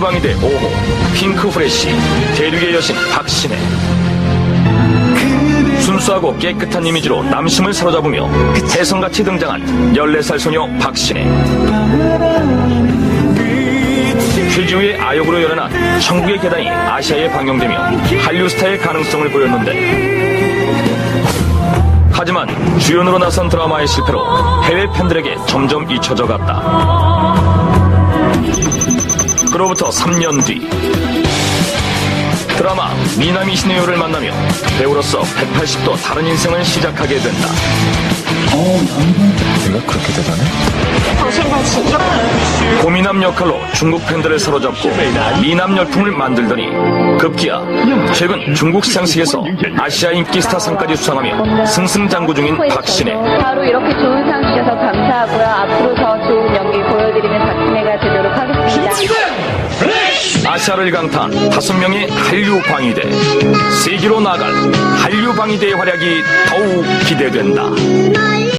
방위대 5호 핑크 프레쉬 대륙의 여신 박신혜. 순수하고 깨끗한 이미지로 남심을 사로잡으며 혜성같이 등장한 14살 소녀 박신혜. 퀴즈의 아역으로 열어난 천국의 계단이 아시아에 방영되며 한류 스타의 가능성을 보였는데. 하지만 주연으로 나선 드라마의 실패로 해외 팬들에게 점점 잊혀져 갔다. 그로부터 3년 뒤 드라마 미나미 시네요를 만나며 배우로서 180도 다른 인생을 시작하게 된다. 내가 그렇게 대단해? 고미남 역할로 중국 팬들을 사로잡고 미남 열풍을 만들더니 급기야 최근 중국 시상식에서 아시아 인기 스타상까지 수상하며 승승장구 중인 박신혜 바로 이렇게 좋은 상 주셔서 감사하고요. 아시아를 강타한 다섯 명의 한류 방위대 세계로 나갈 한류 방위대의 활약이 더욱 기대된다. 널